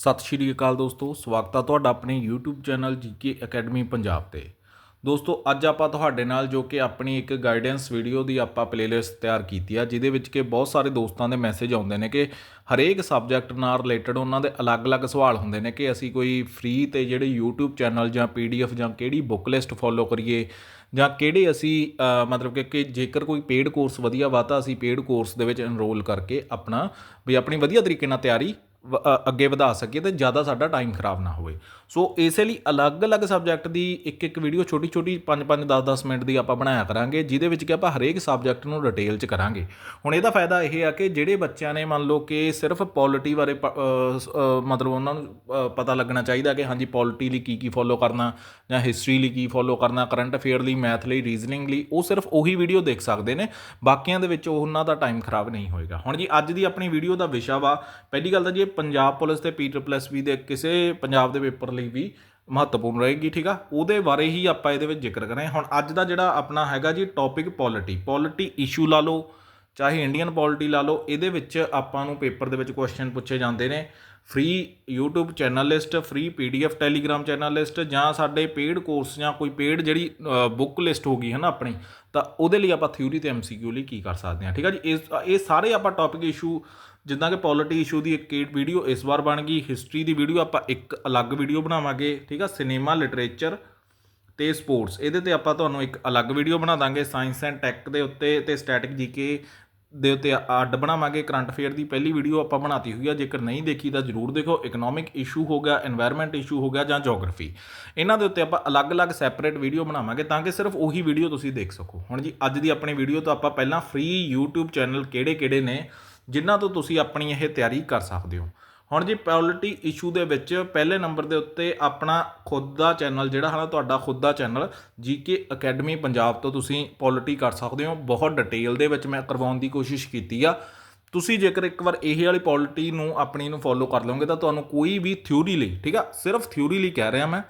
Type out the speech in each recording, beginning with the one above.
ਸਤਿ ਸ਼੍ਰੀ ਅਕਾਲ ਦੋਸਤੋ, ਸਵਾਗਤ ਹੈ ਤੁਹਾਡਾ ਆਪਣੇ YouTube channel GK academy Punjab ਤੇ। ਦੋਸਤੋ, ਅੱਜ ਆਪਾਂ ਤੁਹਾਡੇ ਨਾਲ ਜੋ ਕਿ ਆਪਣੀ ਇੱਕ ਗਾਈਡੈਂਸ ਵੀਡੀਓ ਦੀ ਆਪਾਂ ਪਲੇਲਿਸਟ ਤਿਆਰ ਕੀਤੀ ਆ, ਜਿਹਦੇ ਵਿੱਚ ਕਿ ਬਹੁਤ ਸਾਰੇ ਦੋਸਤਾਂ ਦੇ ਮੈਸੇਜ ਆਉਂਦੇ ਨੇ ਕਿ ਹਰੇਕ ਸਬਜੈਕਟ ਨਾਲ ਰਿਲੇਟਡ ਉਹਨਾਂ ਦੇ ਅਲੱਗ-ਅਲੱਗ ਸਵਾਲ ਹੁੰਦੇ ਨੇ ਕਿ ਅਸੀਂ ਕੋਈ ਫ੍ਰੀ ਤੇ ਜਿਹੜੇ YouTube ਚੈਨਲ ਜਾਂ PDF ਜਾਂ ਕਿਹੜੀ ਬੁੱਕ ਲਿਸਟ ਫੋਲੋ ਕਰੀਏ, ਜਾਂ ਕਿਹੜੇ ਅਸੀਂ ਮਤਲਬ ਕਿ ਕਿ ਜੇਕਰ ਕੋਈ ਪੇਡ ਕੋਰਸ ਵਧੀਆ ਵਾ ਤਾਂ ਅਸੀਂ ਪੇਡ ਕੋਰਸ ਦੇ ਵਿੱਚ ਐਨਰੋਲ ਕਰਕੇ ਆਪਣਾ ਵੀ ਆਪਣੀ ਵਧੀਆ ਤਰੀਕੇ ਨਾਲ ਤਿਆਰੀ ਅੱਗੇ ਵਧਾ ਸਕੀਏ ਤੇ ਜ਼ਿਆਦਾ ਸਾਡਾ ਟਾਈਮ ਖਰਾਬ ਨਾ ਹੋਵੇ। ਸੋ ਇਸੇ ਲਈ ਅਲੱਗ-ਅਲੱਗ ਸਬਜੈਕਟ ਦੀ ਇੱਕ ਇੱਕ ਵੀਡੀਓ ਛੋਟੀ-ਛੋਟੀ 5-5 10-10 ਮਿੰਟ ਦੀ ਆਪਾਂ ਬਣਾਇਆ ਕਰਾਂਗੇ, ਜਿਹਦੇ ਵਿੱਚ ਕਿ ਆਪਾਂ ਹਰੇਕ ਸਬਜੈਕਟ ਨੂੰ ਡਿਟੇਲ 'ਚ ਕਰਾਂਗੇ। ਹੁਣ ਇਹਦਾ ਫਾਇਦਾ ਇਹ ਆ ਕਿ ਜਿਹੜੇ ਬੱਚਿਆਂ ਨੇ ਮੰਨ ਲਓ ਕਿ ਸਿਰਫ ਪੋਲਿਟੀ ਬਾਰੇ ਪ- ਮਤਲਬ ਉਹਨਾਂ ਨੂੰ ਪਤਾ ਲੱਗਣਾ ਚਾਹੀਦਾ ਕਿ ਹਾਂਜੀ ਪੋਲਿਟੀ ਲਈ ਕੀ ਕੀ ਫੋਲੋ ਕਰਨਾ, ਜਾਂ ਹਿਸਟਰੀ ਲਈ ਕੀ ਫੋਲੋ ਕਰਨਾ ਕਰੰਟ ਅਫੇਅਰ ਲਈ ਮੈਥ ਲਈ ਰੀਜ਼ਨਿੰਗ ਲਈ, ਉਹ ਸਿਰਫ ਉਹੀ ਵੀਡੀਓ ਦੇਖ ਸਕਦੇ ਨੇ, ਬਾਕੀਆਂ ਦੇ ਵਿੱਚ ਉਹਨਾਂ ਦਾ ਟਾਈਮ ਖਰਾਬ ਨਹੀਂ ਹੋਏਗਾ। ਹੁਣ ਜੀ ਅੱਜ ਦੀ ਆਪਣੀ ਵੀਡੀਓ ਦਾ ਵਿਸ਼ਾ ਵਾ, ਪਹਿਲੀ ਗੱਲ ਤਾਂ ਜੀ ਪੰਜਾਬ ਪੁਲਿਸ ਤੇ ਪੀਟਰ ਪਲੱਸ ਵੀ ਦੇ ਕਿਸੇ ਪੰਜਾਬ ਦੇ ਪੇਪਰ ਲਈ ਵੀ ਮਹੱਤਵਪੂਰਨ ਰਹੇਗੀ, ਠੀਕ ਆ? ਉਹਦੇ ਬਾਰੇ ਹੀ ਆਪਾਂ ਇਹਦੇ ਵਿੱਚ ਜ਼ਿਕਰ ਕਰਾਂਗੇ। ਹੁਣ ਅੱਜ ਦਾ ਜਿਹੜਾ ਆਪਣਾ ਹੈਗਾ ਜੀ ਟੌਪਿਕ ਪੋਲਿਟੀ ਪੋਲਿਟੀ ਇਸ਼ੂ ਲਾ ਲਓ, ਚਾਹੇ ਇੰਡੀਅਨ ਪੋਲਿਟੀ ਲਾ ਲਓ, ਇਹਦੇ ਵਿੱਚ ਆਪਾਂ ਨੂੰ ਪੇਪਰ ਦੇ ਵਿੱਚ ਕੁਐਸਚਨ ਪੁੱਛੇ ਜਾਂਦੇ ਨੇ। Free YouTube channel list free PDF telegram channel list ਜਾਂ ਸਾਡੇ ਪੇਡ ਕੋਰਸ ਜਾਂ ਕੋਈ ਪੇਡ ਜਿਹੜੀ ਬੁੱਕ ਲਿਸਟ ਹੋਗੀ ਹੈ ਨਾ ਆਪਣੀ, ਤਾਂ ਉਹਦੇ ਲਈ ਆਪਾਂ ਥਿਊਰੀ ਤੇ MCQ ਲਈ ਕੀ ਕਰ ਸਕਦੇ ਹਾਂ, ਠੀਕ ਆ ਜੀ? ਇਸ, ਇਹ ਸਾਰੇ ਆਪਾਂ ਟੌਪਿਕ ਇਸ਼ੂ ਜਿੱਦਾਂ ਕਿ ਪੋਲਿਟੀ ਇਸ਼ੂ ਦੀ ਇੱਕ ਵੀਡੀਓ ਇਸ ਵਾਰ ਬਣ ਗਈ ਹਿਸਟਰੀ ਦੀ ਵੀਡੀਓ ਆਪਾਂ ਇੱਕ ਅਲੱਗ ਵੀਡੀਓ ਬਣਾਵਾਂਗੇ, ਠੀਕ ਆ? ਸਿਨੇਮਾ ਲਿਟਰੇਚਰ ਤੇ ਸਪੋਰਟਸ ਇਹਦੇ ਤੇ ਆਪਾਂ ਤੁਹਾਨੂੰ ਇੱਕ ਅਲੱਗ ਵੀਡੀਓ ਬਣਾ ਦਾਂਗੇ ਸਾਇੰਸ ਐਂਡ ਟੈਕ ਦੇ ਉੱਤੇ ਤੇ ਸਟੈਟਿਕ ਜੀਕੇ ਦੇ ਉੱਤੇ ਅੱਡ ਬਣਾਵਾਂਗੇ। ਕਰੰਟ ਅਫੇਅਰ ਦੀ ਪਹਿਲੀ ਵੀਡੀਓ ਆਪਾਂ ਬਣਾਤੀ ਹੋਈ ਆ, ਜੇਕਰ ਨਹੀਂ ਦੇਖੀ ਤਾਂ ਜਰੂਰ ਦੇਖੋ। ਇਕਨੋਮਿਕ ਇਸ਼ੂ ਹੋ ਗਿਆ এনवायरमेंट ਇਸ਼ੂ ਹੋ ਗਿਆ ਜਾਂ ਜੀਓਗ੍ਰਾਫੀ ਇਹਨਾਂ ਦੇ ਉੱਤੇ ਆਪਾਂ ਅਲੱਗ-ਅਲੱਗ ਸੈਪਰੇਟ ਵੀਡੀਓ ਬਣਾਵਾਂਗੇ ਤਾਂ ਕਿ ਸਿਰਫ ਉਹੀ ਵੀਡੀਓ ਤੁਸੀਂ ਦੇਖ ਸਕੋ। ਹੁਣ ਜੀ, ਅੱਜ ਦੀ ਆਪਣੀ ਵੀਡੀਓ ਤੋਂ ਆਪਾਂ ਪਹਿਲਾਂ ਫ੍ਰੀ YouTube ਚੈਨਲ ਕਿਹੜੇ-ਕਿਹੜੇ ਨੇ? ਜਿਨ੍ਹਾਂ ਤੋਂ ਤੁਸੀਂ ਆਪਣੀ ਇਹ ਤਿਆਰੀ ਕਰ ਸਕਦੇ ਹੋ। ਹੁਣ ਜੀ ਪੋਲਿਟੀ ਇਸ਼ੂ ਦੇ ਵਿੱਚ ਪਹਿਲੇ ਨੰਬਰ ਦੇ ਉੱਤੇ ਆਪਣਾ ਖੁਦ ਦਾ ਚੈਨਲ ਜਿਹੜਾ ਹੈ ਨਾ, ਤੁਹਾਡਾ ਖੁਦ ਦਾ ਚੈਨਲ ਜੀਕੇ ਅਕੈਡਮੀ ਪੰਜਾਬ ਤੋਂ ਤੁਸੀਂ ਪੋਲਿਟੀ ਕਰ ਸਕਦੇ ਹੋ। ਬਹੁਤ ਡਿਟੇਲ ਦੇ ਵਿੱਚ ਮੈਂ ਕਰਵਾਉਣ ਦੀ ਕੋਸ਼ਿਸ਼ ਕੀਤੀ ਆ। ਤੁਸੀਂ ਜੇਕਰ ਇੱਕ ਵਾਰ ਇਹ ਵਾਲੀ ਪੋਲਿਟੀ ਨੂੰ ਆਪਣੀ ਨੂੰ ਫੋਲੋ ਕਰ ਲਓਗੇ ਤਾਂ ਤੁਹਾਨੂੰ ਕੋਈ ਵੀ ਥਿਊਰੀ ਲਈ, ਠੀਕ ਆ, ਸਿਰਫ ਥਿਊਰੀ ਲਈ ਕਹਿ ਰਿਹਾ ਮੈਂ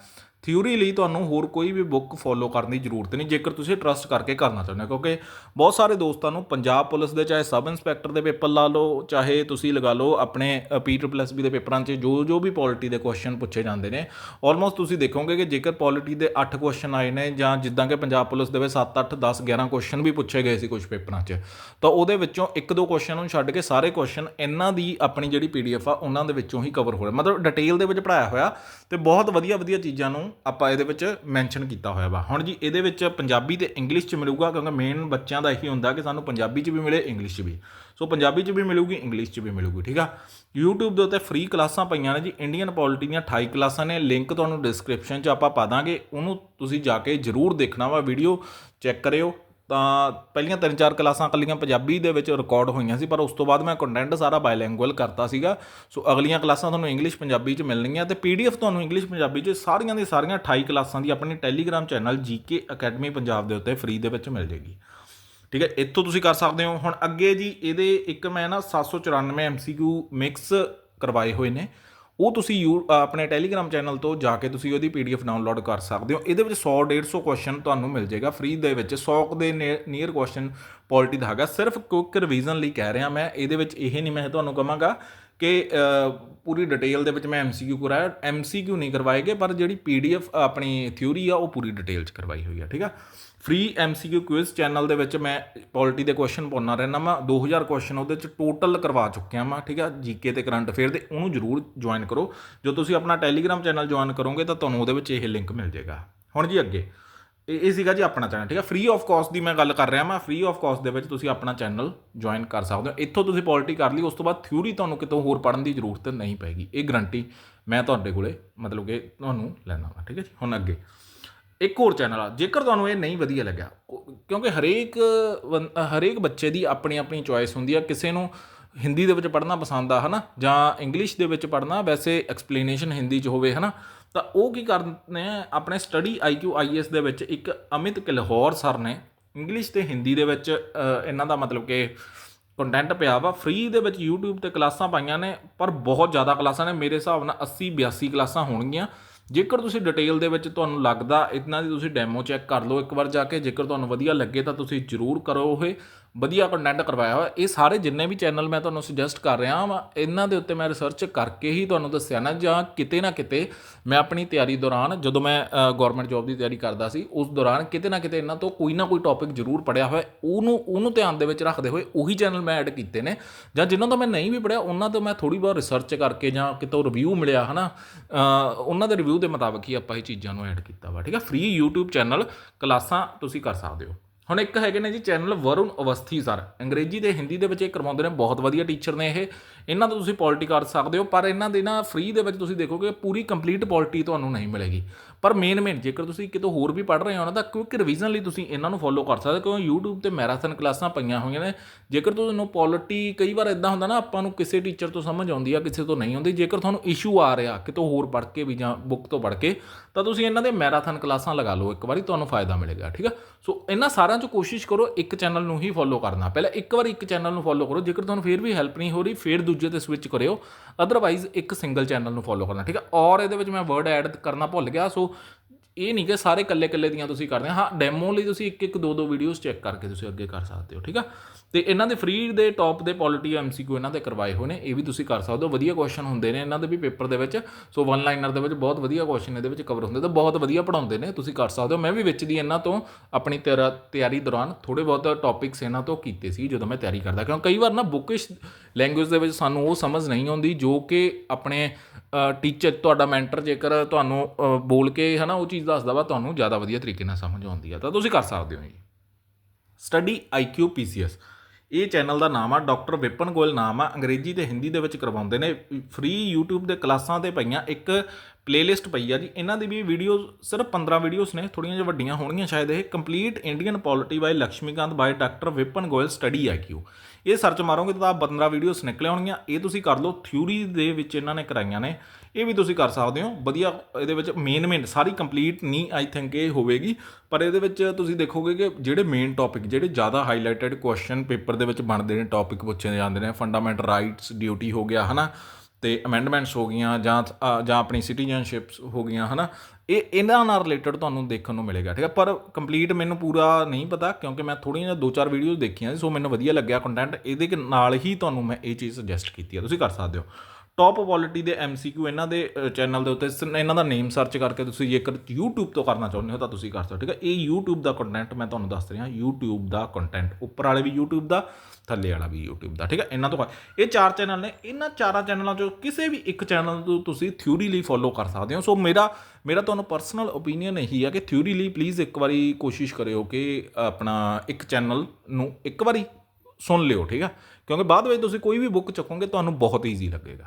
ਥਿਊਰੀ ਲਈ ਤੁਹਾਨੂੰ ਹੋਰ ਕੋਈ ਵੀ ਬੁੱਕ ਫੋਲੋ ਕਰਨ ਦੀ ਜ਼ਰੂਰਤ ਨਹੀਂ, ਜੇਕਰ ਤੁਸੀਂ ਟਰਸਟ ਕਰਕੇ ਕਰਨਾ ਚਾਹੁੰਦੇ ਹੋ, ਕਿਉਂਕਿ ਬਹੁਤ ਸਾਰੇ ਦੋਸਤਾਂ ਨੂੰ ਪੰਜਾਬ ਪੁਲਿਸ ਦੇ ਚਾਹੇ ਸਬ ਇੰਸਪੈਕਟਰ ਦੇ ਪੇਪਰ ਲਾ ਲਓ, ਚਾਹੇ ਤੁਸੀਂ ਲਗਾ ਲਓ ਆਪਣੇ ਪੀਟਰ ਪਲੱਸ ਬੀ ਦੇ ਪੇਪਰਾਂ 'ਚ ਜੋ ਜੋ ਵੀ ਪੋਲਿਟੀ ਦੇ ਕੁਐਸਚਨ ਪੁੱਛੇ ਜਾਂਦੇ ਨੇ ਆਲਮੋਸਟ ਤੁਸੀਂ ਦੇਖੋਗੇ ਕਿ ਜੇਕਰ ਪੋਲਿਟੀ ਦੇ 8 ਕੁਐਸਚਨ ਆਏ ਨੇ ਜਾਂ ਜਿੱਦਾਂ ਕਿ ਪੰਜਾਬ ਪੁਲਿਸ ਦੇ ਵਿੱਚ 7 8 10 11 ਕੁਐਸਚਨ ਵੀ ਪੁੱਛੇ ਗਏ ਸੀ ਕੁਝ ਪੇਪਰਾਂ 'ਚ, ਤਾਂ ਉਹਦੇ ਵਿੱਚੋਂ ਇੱਕ ਦੋ ਕੁਐਸਚਨ ਨੂੰ ਛੱਡ ਕੇ ਸਾਰੇ ਕੁਐਸਚਨ ਇਹਨਾਂ ਦੀ ਆਪਣੀ ਜਿਹੜੀ ਪੀਡੀਐਫ ਆ, ਉਹਨਾਂ ਦੇ ਵਿੱਚੋਂ ਹੀ ਕਵਰ ਹੋ ਰਿਹਾ, ਮਤਲਬ ਡਿਟੇਲ ਦੇ ਵਿੱਚ ਪੜਾਇਆ ਹੋਇਆ ਤੇ ਬਹੁਤ ਵਧੀਆ ਵਧੀਆ ਚੀਜ਼ਾਂ ਨੂੰ ਆਪਾਂ ਇਹਦੇ ਵਿੱਚ ਮੈਂਸ਼ਨ ਕੀਤਾ ਹੋਇਆ ਵਾ। ਹੁਣ ਜੀ ਇਹਦੇ ਵਿੱਚ ਪੰਜਾਬੀ ਤੇ ਇੰਗਲਿਸ਼ ਚ ਮਿਲੂਗਾ ਕਿਉਂਕਿ ਮੇਨ ਬੱਚਿਆਂ ਦਾ ਇਹੀ ਹੁੰਦਾ ਕਿ ਸਾਨੂੰ ਪੰਜਾਬੀ ਚ ਵੀ ਮਿਲੇ ਇੰਗਲਿਸ਼ ਚ ਵੀ। ਸੋ ਪੰਜਾਬੀ ਚ ਵੀ ਮਿਲੂਗੀ ਇੰਗਲਿਸ਼ ਚ ਵੀ ਮਿਲੂਗੀ, ਠੀਕ ਆ? YouTube ਦੇ ਉੱਤੇ ਫ੍ਰੀ ਕਲਾਸਾਂ ਪਈਆਂ ਨੇ ਜੀ ਇੰਡੀਅਨ ਪੋਲਿਟੀ ਦੀਆਂ 28 ਕਲਾਸਾਂ ਨੇ। ਲਿੰਕ ਤੁਹਾਨੂੰ ਡਿਸਕ੍ਰਿਪਸ਼ਨ 'ਚ ਆਪਾਂ ਪਾ ਦਾਂਗੇ। ਉਹਨੂੰ ਤੁਸੀਂ ਜਾ ਕੇ ਜਰੂਰ ਦੇਖਣਾ ਵਾ ਵੀਡੀਓ ਚੈੱਕ ਕਰਿਓ। ਤਾਂ ਪਹਿਲੀਆਂ ਤਿੰਨ ਚਾਰ ਕਲਾਸਾਂ ਕੱਲੀਆਂ ਪੰਜਾਬੀ ਦੇ ਵਿੱਚ ਰਿਕਾਰਡ ਹੋਈਆਂ ਸੀ, ਪਰ ਉਸ ਤੋਂ ਬਾਅਦ ਮੈਂ ਕੰਟੈਂਟ ਸਾਰਾ ਬਾਇਲਿੰਗੁਅਲ ਕਰਤਾ ਸੀਗਾ। ਸੋ ਅਗਲੀਆਂ ਕਲਾਸਾਂ ਤੁਹਾਨੂੰ ਇੰਗਲਿਸ਼ ਪੰਜਾਬੀ 'ਚ ਮਿਲਣਗੀਆਂ ਤੇ ਪੀਡੀਐਫ ਤੁਹਾਨੂੰ ਇੰਗਲਿਸ਼ ਪੰਜਾਬੀ 'ਚ ਸਾਰੀਆਂ ਦੀ ਸਾਰੀਆਂ 28 ਕਲਾਸਾਂ ਦੀ ਆਪਣੀ telegram channel GK academy Punjab ਦੇ ਉੱਤੇ ਫ੍ਰੀ ਦੇ ਵਿੱਚ ਮਿਲ ਜੇਗੀ ਠੀਕ ਹੈ, ਇੱਥੋਂ ਤੁਸੀਂ ਕਰ ਸਕਦੇ ਹੋ। ਹੁਣ ਅੱਗੇ ਜੀ, ਇਹਦੇ ਇੱਕ ਮੈਂ ਨਾ 794 MCQ ਮਿਕਸ ਕਰਵਾਏ ਹੋਏ ਨੇ। ਉਹ ਤੁਸੀਂ ਯੂ ਆਪਣੇ ਟੈਲੀਗ੍ਰਾਮ ਚੈਨਲ ਤੋਂ ਜਾ ਕੇ ਤੁਸੀਂ ਉਹਦੀ ਪੀਡੀਐਫ ਡਾਊਨਲੋਡ ਕਰ ਸਕਦੇ ਹੋ। ਇਹਦੇ ਵਿੱਚ 100 150 ਕੁਐਸਚਨ ਤੁਹਾਨੂੰ ਮਿਲ ਜਾਏਗਾ। ਫ੍ਰੀ ਦੇ ਵਿੱਚ 100 ਦੇ ਨੀਅਰ ਕੁਐਸਚਨ ਪੋਲਿਟੀ ਦਾ ਹੈਗਾ ਸਿਰਫ ਕੁਇਕ ਰਿਵੀਜ਼ਨ ਲਈ ਕਹਿ ਰਿਹਾ ਮੈਂ। ਇਹਦੇ ਵਿੱਚ ਇਹ ਨਹੀਂ ਮੈਂ ਤੁਹਾਨੂੰ ਕਹਾਂਗਾ ਕਿ ਪੂਰੀ ਡਿਟੇਲ ਦੇ ਵਿੱਚ ਮੈਂ ਐਮਸੀਕਿਊ ਕਰਾਇਆ। ਐਮਸੀਕਿਊ ਨਹੀਂ ਕਰਵਾਏਗੇ ਪਰ ਜਿਹੜੀ ਪੀਡੀਐਫ ਆਪਣੀ ਥਿਊਰੀ ਆ, ਉਹ ਪੂਰੀ ਡਿਟੇਲ ਚ ਕਰਵਾਈ ਹੋਈ ਆ, ਠੀਕ ਆ? ਫ੍ਰੀ ਐਮਸੀਕਿਊ ਕੁਇਜ਼ ਚੈਨਲ ਦੇ ਵਿੱਚ ਮੈਂ ਪੋਲਿਟੀ ਦੇ ਕੁਐਸਚਨ ਪਾਉਣਾ ਰਹਿਣਾ ਮੈਂ 2000 ਕੁਐਸਚਨ ਉਹਦੇ ਚ ਟੋਟਲ ਕਰਵਾ ਚੁੱਕਿਆ ਮੈਂ ਠੀਕ ਆ? ਜੀਕੇ ਤੇ ਕਰੰਟ ਅਫੇਅਰ ਦੇ, ਉਹਨੂੰ ਜਰੂਰ ਜੁਆਇਨ ਕਰੋ। ਜੋ ਤੁਸੀਂ ਆਪਣਾ ਟੈਲੀਗ੍ਰਾਮ ਚੈਨਲ ਜੁਆਇਨ ਕਰੋਗੇ ਤਾਂ ਤੁਹਾਨੂੰ ਉਹਦੇ ਵਿੱਚ ਇਹ ਲਿੰਕ ਮਿਲ ਜਾਏਗਾ। ਹੁਣ ਜੀ ਅੱਗੇ। ਇਹ ਇਹ ਸੀਗਾ ਜੀ ਆਪਣਾ ਚੈਨਲ ਠੀਕ ਆ? ਫ੍ਰੀ ਆਫ ਕਾਸਟ ਦੀ ਮੈਂ ਗੱਲ ਕਰ ਰਿਹਾ ਮੈਂ ਫ੍ਰੀ ਆਫ ਕਾਸਟ ਦੇ ਵਿੱਚ ਤੁਸੀਂ ਆਪਣਾ ਚੈਨਲ ਜੁਆਇਨ ਕਰ ਸਕਦੇ ਹੋ। ਇੱਥੋਂ ਤੁਸੀਂ ਪੋਲਿਟੀ ਕਰ ਲਈ, ਉਸ ਤੋਂ ਬਾਅਦ ਥਿਊਰੀ ਤੁਹਾਨੂੰ ਕਿਤੋਂ ਹੋਰ ਪੜਨ ਦੀ ਜ਼ਰੂਰਤ ਨਹੀਂ ਪੈਗੀ। ਇਹ ਗਰੰਟੀ ਮੈਂ ਤੁਹਾਡੇ ਕੋਲੇ, ਮਤਲਬ ਕਿ ਤੁਹਾਨੂੰ ਲੈਣਾ ਵਾ, ਠੀਕ ਹੈ ਜੀ? ਹੁਣ ਅੱਗੇ। ਇੱਕ ਹੋਰ ਚੈਨਲ ਆ, ਜੇਕਰ ਤੁਹਾਨੂੰ ਇਹ ਨਹੀਂ ਵਧੀਆ ਲੱਗਿਆ ਕਿਉਂਕਿ ਹਰੇਕ ਬੰ- ਹਰੇਕ ਬੱਚੇ ਦੀ ਆਪਣੀ ਆਪਣੀ ਚੁਆਇਸ ਹੁੰਦੀ ਆ, ਕਿਸੇ ਨੂੰ ਹਿੰਦੀ ਦੇ ਵਿੱਚ ਪੜ੍ਹਨਾ ਪਸੰਦ ਆ, ਹਨਾ? ਜਾਂ ਇੰਗਲਿਸ਼ ਦੇ ਵਿੱਚ ਪੜ੍ਹਨਾ, ਵੈਸੇ ਐਕਸਪਲੇਨੇਸ਼ਨ ਹਿੰਦੀ 'ਚ ਹੋਵੇ, ਹਨਾ? ਤਾਂ ਉਹ ਕੀ ਕਰਦੇ ਆ, ਆਪਣੇ ਸਟੱਡੀ ਆਈਕਿਊ ਆਈਐਸ ਦੇ ਵਿੱਚ ਇੱਕ ਅਮਿਤ ਕਿਲਹੌਰ ਸਰ ਨੇ ਇੰਗਲਿਸ਼ ਤੇ ਹਿੰਦੀ ਦੇ ਵਿੱਚ ਇਹਨਾਂ ਦਾ ਮਤਲਬ ਕਿ ਕੰਟੈਂਟ ਪਿਆ ਵਾ। ਫ੍ਰੀ ਦੇ ਵਿੱਚ YouTube ਤੇ ਕਲਾਸਾਂ ਪਾਈਆਂ ਨੇ, ਪਰ ਬਹੁਤ ਜ਼ਿਆਦਾ ਕਲਾਸਾਂ ਨੇ, ਮੇਰੇ ਹਿਸਾਬ ਨਾਲ 80 82 ਕਲਾਸਾਂ ਹੋਣਗੀਆਂ। ਜੇਕਰ ਤੁਸੀਂ ਡਿਟੇਲ ਦੇ ਵਿੱਚ ਤੁਹਾਨੂੰ ਲੱਗਦਾ ਇਹਨਾਂ ਦੀ ਤੁਸੀਂ ਡੈਮੋ ਚੈੱਕ ਕਰ ਲਓ ਇੱਕ ਵਾਰ ਜਾ ਕੇ, ਜੇਕਰ ਤੁਹਾਨੂੰ ਵਧੀਆ ਲੱਗੇ ਤਾਂ ਤੁਸੀਂ ਜਰੂਰ ਕਰੋ ਇਹ। ਵਧੀਆ ਕੰਟੈਂਟ ਕਰਵਾਇਆ ਹੋਇਆ। ਇਹ ਸਾਰੇ ਜਿੰਨੇ ਵੀ ਚੈਨਲ ਮੈਂ ਤੁਹਾਨੂੰ ਸੁਜੈਸਟ ਕਰ ਰਿਹਾ ਹਾਂ ਇਹਨਾਂ ਦੇ ਉੱਤੇ ਮੈਂ ਰਿਸਰਚ ਕਰਕੇ ਹੀ ਤੁਹਾਨੂੰ ਦੱਸਿਆ ਨਾ ਜਾਂ ਕਿਤੇ ਨਾ ਕਿਤੇ ਮੈਂ ਆਪਣੀ ਤਿਆਰੀ ਦੌਰਾਨ ਜਦੋਂ ਮੈਂ ਗਵਰਨਮੈਂਟ ਜੌਬ ਦੀ ਤਿਆਰੀ ਕਰਦਾ ਸੀ ਉਸ ਦੌਰਾਨ ਕਿਤੇ ਨਾ ਕਿਤੇ ਇਹਨਾਂ ਤੋਂ ਕੋਈ ਨਾ ਕੋਈ ਟੌਪਿਕ ਜ਼ਰੂਰ ਪੜਿਆ ਹੋਇਆ। ਉਹਨੂੰ ਉਹਨੂੰ ਧਿਆਨ ਦੇ ਵਿੱਚ ਰੱਖਦੇ ਹੋਏ ਉਹੀ ਚੈਨਲ ਮੈਂ ਐਡ ਕੀਤੇ ਨੇ। ਜਾਂ ਜਿਨ੍ਹਾਂ ਤੋਂ ਮੈਂ ਨਹੀਂ ਵੀ ਪੜਿਆ ਉਹਨਾਂ ਤੋਂ ਮੈਂ ਥੋੜੀ ਬਹੁਤ ਰਿਸਰਚ ਕਰਕੇ ਜਾਂ ਕਿਤੋਂ ਰਿਵਿਊ ਮਿਲਿਆ ਹਨਾ ਅ, ਉਹਨਾਂ ਦੇ ਰਿਵਿਊ ਦੇ ਮੁਤਾਬਕ ਹੀ ਆਪਾਂ ਇਹ ਚੀਜ਼ਾਂ ਨੂੰ ਐਡ ਕੀਤਾ ਵਾ ਠੀਕ ਹੈ ਫ੍ਰੀ YouTube ਚੈਨਲ ਕਲਾਸਾਂ ਤੁਸੀਂ ਕਰ ਸਕਦੇ ਹੋ। ਹੁਣ ਇੱਕ ਹੈਗੇ ਨੇ ਜੀ ਚੈਨਲ ਵਰੁਣ ਅਵਸਥੀ ਸਰ ਅੰਗਰੇਜ਼ੀ ਤੇ ਹਿੰਦੀ ਦੇ ਵਿੱਚ ਇਹ ਕਰਵਾਉਂਦੇ ਨੇ, ਬਹੁਤ ਵਧੀਆ ਟੀਚਰ ਨੇ ਇਹ। ਇਹਨਾਂ ਤੋਂ ਤੁਸੀਂ ਪੋਲਿਟੀ ਕਰ ਸਕਦੇ ਹੋ, ਪਰ ਇਹਨਾਂ ਦੇ ਨਾ ਫ੍ਰੀ ਦੇ ਵਿੱਚ ਤੁਸੀਂ ਦੇਖੋਗੇ, ਪੂਰੀ ਕੰਪਲੀਟ ਪੋਲਿਟੀ ਤੁਹਾਨੂੰ ਨਹੀਂ ਮਿਲੇਗੀ। ਪਰ ਮੇਨ ਮੇਨ ਜੇਕਰ ਤੁਸੀਂ ਕਿਤੋਂ ਹੋਰ ਵੀ ਪੜ੍ਹ ਰਹੇ ਹੋ ਨਾ, ਤਾਂ ਕਿਉਂਕਿ ਰਿਵੀਜ਼ਨ ਲਈ ਤੁਸੀਂ ਇਹਨਾਂ ਨੂੰ ਫੋਲੋ ਕਰ ਸਕਦੇ ਹੋ, ਕਿਉਂਕਿ YouTube ਤੇ ਮੈਰਾਥਨ ਕਲਾਸਾਂ ਪਈਆਂ ਹੋਈਆਂ ਨੇ। ਜੇਕਰ ਤੁਹਾਨੂੰ ਪੋਲਿਟੀ ਕਈ ਵਾਰ ਇਦਾਂ ਹੁੰਦਾ ਨਾ, ਆਪਾਂ ਨੂੰ ਕਿਸੇ ਟੀਚਰ ਤੋਂ ਸਮਝ ਆਉਂਦੀ ਆ, ਕਿਸੇ ਤੋਂ ਨਹੀਂ ਆਉਂਦੀ। ਜੇਕਰ ਤੁਹਾਨੂੰ ਇਸ਼ੂ ਆ ਰਿਹਾ, ਕਿਤੋਂ ਹੋਰ ਪੜ੍ਹ ਕੇ ਵੀ ਜਾਂ ਬੁੱਕ ਤੋਂ ਪੜ੍ਹ ਕੇ, ਤਾਂ ਤੁਸੀਂ ਇਹਨਾਂ ਦੇ ਮੈਰਾਥਨ ਕਲਾਸਾਂ ਲਗਾ ਲਓ, ਇੱਕ ਵਾਰੀ ਤੁਹਾਨੂੰ ਫਾਇਦਾ ਮਿਲੇਗਾ, ਠੀਕ ਆ? ਸੋ ਇਹਨਾਂ ਸਾਰਿਆਂ 'ਚ ਕੋਸ਼ਿਸ਼ ਕਰੋ, ਇੱਕ ਚੈਨਲ ਨੂੰ ਹੀ ਫੋਲੋ ਕਰਨਾ। ਪਹਿਲਾਂ ਇੱਕ ਵਾਰ ਇੱਕ ਚੈਨਲ ਨੂੰ ਫੋਲੋ ਕਰੋ, ਜੇਕਰ ਤੁਹਾਨੂੰ ਫਿਰ ਵੀ ਹੈਲਪ ਨਹੀਂ ਹੋ ਰਹੀ, ਫਿਰ ਦੂਜੇ ਤੇ ਸਵਿਚ ਕਰਿਓ। ਅਦਰਵਾਈਜ਼ ਇੱਕ ਸਿੰਗਲ ਚੈਨਲ ਨੂੰ ਫੋਲੋ ਕਰਨਾ, ਠੀਕ ਹੈ ਔਰ ਇਹਦੇ ਵਿੱਚ ਮੈਂ ਵਰਡ ਐਡ ਕਰਨਾ ਭੁੱਲ ਗਿਆ ਸੋ ਇਹ ਨਹੀਂ ਕਿ ਸਾਰੇ ਕੱਲੇ ਕੱਲੇ ਦੀਆਂ ਤੁਸੀਂ ਕਰਦੇ ਹਾਂ। ਹਾਂ ਡੈਮੋ ਲਈ ਤੁਸੀਂ ਇੱਕ ਇੱਕ ਦੋ ਦੋ ਵੀਡੀਓਜ਼ ਚੈੱਕ ਕਰਕੇ ਤੁਸੀਂ ਅੱਗੇ ਕਰ ਸਕਦੇ ਹੋ, ਠੀਕ ਆ? ਤੇ ਇਹਨਾਂ ਦੇ ਫ੍ਰੀ ਦੇ ਟੌਪ ਦੇ ਪੋਲਿਟੀ ਐਮਸੀਕਿਊ ਇਹਨਾਂ ਦੇ ਕਰਵਾਏ ਹੋਏ ਨੇ, ਇਹ ਵੀ ਤੁਸੀਂ ਕਰ ਸਕਦੇ ਹੋ। ਵਧੀਆ ਕੁਐਸਚਨ ਹੁੰਦੇ ਨੇ ਇਹਨਾਂ ਦੇ ਵੀ ਪੇਪਰ ਦੇ ਵਿੱਚ। ਸੋ ਵਨ ਲਾਈਨਰ ਦੇ ਵਿੱਚ ਬਹੁਤ ਵਧੀਆ ਕੁਐਸਚਨ ਇਹਦੇ ਵਿੱਚ ਕਵਰ ਹੁੰਦੇ ਤੇ ਬਹੁਤ ਵਧੀਆ ਪੜਾਉਂਦੇ ਨੇ, ਤੁਸੀਂ ਕਰ ਸਕਦੇ ਹੋ। ਮੈਂ ਵੀ ਵਿੱਚ ਦੀ ਇਹਨਾਂ ਤੋਂ ਆਪਣੀ ਤਿਆਰਾ- ਤਿਆਰੀ ਦੌਰਾਨ ਥੋੜੇ ਬਹੁਤ ਟੌਪਿਕਸ ਇਹਨਾਂ ਤੋਂ ਕੀਤੇ ਸੀ, ਜਦੋਂ ਮੈਂ ਤਿਆਰੀ ਕਰਦਾ। ਕਿਉਂਕਿ ਕਈ ਵਾਰ ਨਾ ਬੁੱਕਿਸ਼ ਲੈਂਗੁਏਜ ਦੇ ਵਿੱਚ ਸਾਨੂੰ ਉਹ ਸਮਝ ਨਹੀਂ ਆਉਂਦੀ, ਜੋ ਕਿ ਆਪਣੇ ਟੀਚਰ ਤੁਹਾਡਾ ਮੈਂਟਰ ਜੇਕਰ ਤੁਹਾਨੂੰ ਬੋਲ ਕੇ ਹਨਾ ਉਹ ਚੀਜ਼ ਦੱਸਦਾ ਵਾ, ਤੁਹਾਨੂੰ ਜ਼ਿਆਦਾ ਵਧੀਆ ਤਰੀਕੇ ਨਾਲ ਸਮਝ ਆਉਂਦੀ ਆ। ਤਾਂ ਤੁਸੀਂ ਕਰ ਸਕਦੇ ਹੋ ਜੀ। ਸਟੱਡੀ ਆਈਕਿਊ ਪੀਸੀਐਸ ਇਹ ਚੈਨਲ ਦਾ ਨਾਮ ਆ, ਡਾਕਟਰ ਵਿਪਨ ਗੋਇਲ ਨਾਮ ਆ, ਅੰਗਰੇਜ਼ੀ ਤੇ ਹਿੰਦੀ ਦੇ ਵਿੱਚ ਕਰਵਾਉਂਦੇ ਨੇ। ਫ੍ਰੀ YouTube ਦੇ ਕਲਾਸਾਂ ਤੇ ਪਈਆਂ ਇੱਕ ਪਲੇਲਿਸਟ ਪਈ ਆ ਜੀ। ਇਹਨਾਂ ਦੀ ਵੀ ਵੀਡੀਓ ਸਿਰਫ 15 ਵੀਡੀਓਜ਼ ਨੇ ਥੋੜੀਆਂ ਜਿਹਾ ਵੱਡੀਆਂ ਹੋਣਗੀਆਂ ਸ਼ਾਇਦ ਇਹ। Complete Indian polity by Laxmikanth by doctor Vipin Goel study IQ ਇਹ ਸਰਚ ਮਾਰੋਗੇ ਤਾਂ 15 ਵੀਡੀਓਜ਼ ਨਿਕਲ ਆਉਣਗੀਆਂ ਇਹ ਤੁਸੀਂ ਕਰ ਲਓ ਥਿਊਰੀ ਦੇ ਵਿੱਚ ਇਹਨਾਂ ਨੇ ਕਰਾਈਆਂ ਨੇ। ਇਹ ਵੀ ਤੁਸੀਂ ਕਰ ਸਕਦੇ ਹੋ। ਵਧੀਆ, ਇਹਦੇ ਵਿੱਚ ਮੇਨ ਮੇਨ ਸਾਰੀ ਕੰਪਲੀਟ ਨਹੀਂ ਆਈ ਥਿੰਕ ਇਹ ਹੋਵੇਗੀ। ਪਰ ਇਹਦੇ ਵਿੱਚ ਤੁਸੀਂ ਦੇਖੋਗੇ ਕਿ ਜਿਹੜੇ ਮੇਨ ਟੌਪਿਕ ਜਿਹੜੇ ਜ਼ਿਆਦਾ ਹਾਈਲਾਈਟਡ ਕੁਐਸਚਨ ਪੇਪਰ ਦੇ ਵਿੱਚ ਬਣਦੇ ਨੇ ਟੌਪਿਕ ਪੁੱਛੇ ਜਾਂਦੇ ਨੇ। ਫੰਡਾਮੈਂਟਲ ਰਾਈਟਸ ਡਿਊਟੀ ਹੋ ਗਿਆ, ਹਨਾ? ਤੇ ਅਮੈਂਡਮੈਂਟਸ ਹੋ ਗਈਆਂ ਜਾਂ ਜਾਂ ਆਪਣੀ ਸਿਟੀਜ਼ਨਸ਼ਿਪਸ ਹੋ ਗਈਆਂ, ਹਨਾ? ਇਹ, ਇਹਨਾਂ ਨਾਲ ਰਿਲੇਟਡ ਤੁਹਾਨੂੰ ਦੇਖਣ ਨੂੰ ਮਿਲੇਗਾ, ਠੀਕ ਹੈ? ਪਰ ਕੰਪਲੀਟ ਮੈਨੂੰ ਪੂਰਾ ਨਹੀਂ ਪਤਾ, ਕਿਉਂਕਿ ਮੈਂ ਥੋੜੀਆਂ ਜਿਹੀਆਂ ਦੋ ਚਾਰ ਵੀਡੀਓਜ਼ ਦੇਖੀਆਂ ਸੀ, ਸੋ ਮੈਨੂੰ ਵਧੀਆ ਲੱਗਿਆ ਕੰਟੈਂਟ ਇਹਦੇ ਨਾਲ ਹੀ ਤੁਹਾਨੂੰ ਮੈਂ ਇਹ ਚੀਜ਼ ਸੁਜੈਸਟ ਕੀਤੀ ਹੈ। ਤੁਸੀਂ ਕਰ ਸਕਦੇ ਹੋ। ਟੌਪ ਕੁਆਲਿਟੀ ਦੇ ਐਮਸੀਕਿਊ ਇਹਨਾਂ ਦੇ ਚੈਨਲ ਦੇ ਉੱਤੇ ਸ- ਇਹਨਾਂ ਦਾ ਨੇਮ ਸਰਚ ਕਰਕੇ ਤੁਸੀਂ ਜੇਕਰ YouTube ਤੋਂ ਕਰਨਾ ਚਾਹੁੰਦੇ ਹੋ ਤਾਂ ਤੁਸੀਂ ਕਰ ਸਕਦੇ ਹੋ, ਠੀਕ ਹੈ? ਇਹ YouTube ਦਾ ਕੰਟੈਂਟ ਮੈਂ ਤੁਹਾਨੂੰ ਦੱਸ ਰਿਹਾ, YouTube ਦਾ ਕੰਟੈਂਟ ਉੱਪਰ ਵਾਲੇ ਵੀ YouTube ਦਾ, ਥੱਲੇ ਵਾਲਾ ਵੀ YouTube ਦਾ, ਠੀਕ ਹੈ? ਇਹਨਾਂ ਤੋਂ ਬਾਅਦ ਇਹ ਚਾਰ ਚੈਨਲ ਨੇ, ਇਹਨਾਂ ਚਾਰਾਂ ਚੈਨਲਾਂ ਚੋਂ ਕਿਸੇ ਵੀ ਇੱਕ ਚੈਨਲ ਤੋਂ ਤੁਸੀਂ ਥਿਊਰੀ ਲਈ ਫੋਲੋ ਕਰ ਸਕਦੇ ਹੋ। ਸੋ ਮੇਰਾ ਮੇਰਾ ਤੁਹਾਨੂੰ ਪਰਸਨਲ ਓਪੀਨੀਅਨ ਇਹੀ ਹੈ ਕਿ ਥਿਊਰੀ ਲਈ ਪਲੀਜ਼ ਇੱਕ ਵਾਰੀ ਕੋਸ਼ਿਸ਼ ਕਰਿਓ ਕਿ ਆਪਣਾ ਇੱਕ ਚੈਨਲ ਨੂੰ ਇੱਕ ਵਾਰੀ ਸੁਣ ਲਿਓ, ਠੀਕ ਆ ਕਿਉਂਕਿ ਬਾਅਦ ਵਿੱਚ ਤੁਸੀਂ ਕੋਈ ਵੀ ਬੁੱਕ ਚੱਕੋਗੇ, ਤੁਹਾਨੂੰ ਬਹੁਤ ਈਜ਼ੀ ਲੱਗੇਗਾ।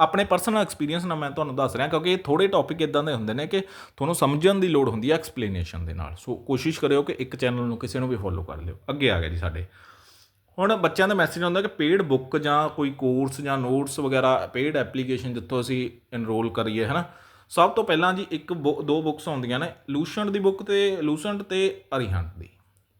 ਆਪਣੇ ਪਰਸਨਲ ਐਕਸਪੀਰੀਅੰਸ ਨਾਲ ਮੈਂ ਤੁਹਾਨੂੰ ਦੱਸ ਰਿਹਾ, ਕਿਉਂਕਿ ਇਹ ਥੋੜੇ ਟੌਪਿਕ ਇਦਾਂ ਦੇ ਹੁੰਦੇ ਨੇ ਕਿ ਤੁਹਾਨੂੰ ਸਮਝਣ ਦੀ ਲੋੜ ਹੁੰਦੀ ਹੈ ਐਕਸਪਲੇਨੇਸ਼ਨ ਦੇ ਨਾਲ। ਸੋ ਕੋਸ਼ਿਸ਼ ਕਰਿਓ ਕਿ ਇੱਕ ਚੈਨਲ ਨੂੰ ਕਿਸੇ ਨੂੰ ਵੀ ਫੋਲੋ ਕਰ ਲਿਓ। ਅੱਗੇ ਆ ਗਿਆ ਜੀ ਸਾਡੇ। ਹੁਣ ਬੱਚਿਆਂ ਦਾ ਮੈਸੇਜ ਆਉਂਦਾ ਕਿ ਪੇਡ ਬੁੱਕ ਜਾਂ ਕੋਈ ਕੋਰਸ ਜਾਂ ਨੋਟਸ ਵਗੈਰਾ ਪੇਡ ਐਪਲੀਕੇਸ਼ਨ ਜਿੱਥੋਂ ਅਸੀਂ ਐਨਰੋਲ ਕਰੀਏ, ਹਨਾ? ਸਭ ਤੋਂ ਪਹਿਲਾਂ ਜੀ ਇੱਕ ਬੁ- ਦੋ ਬੁੱਕਸ ਆਉਂਦੀਆਂ ਨੇ ਲੂਸੈਂਟ ਦੀ ਬੁੱਕ ਤੇ ਲੂਸੈਂਟ ਤੇ ਅਰੀਹੰਟ ਦੀ।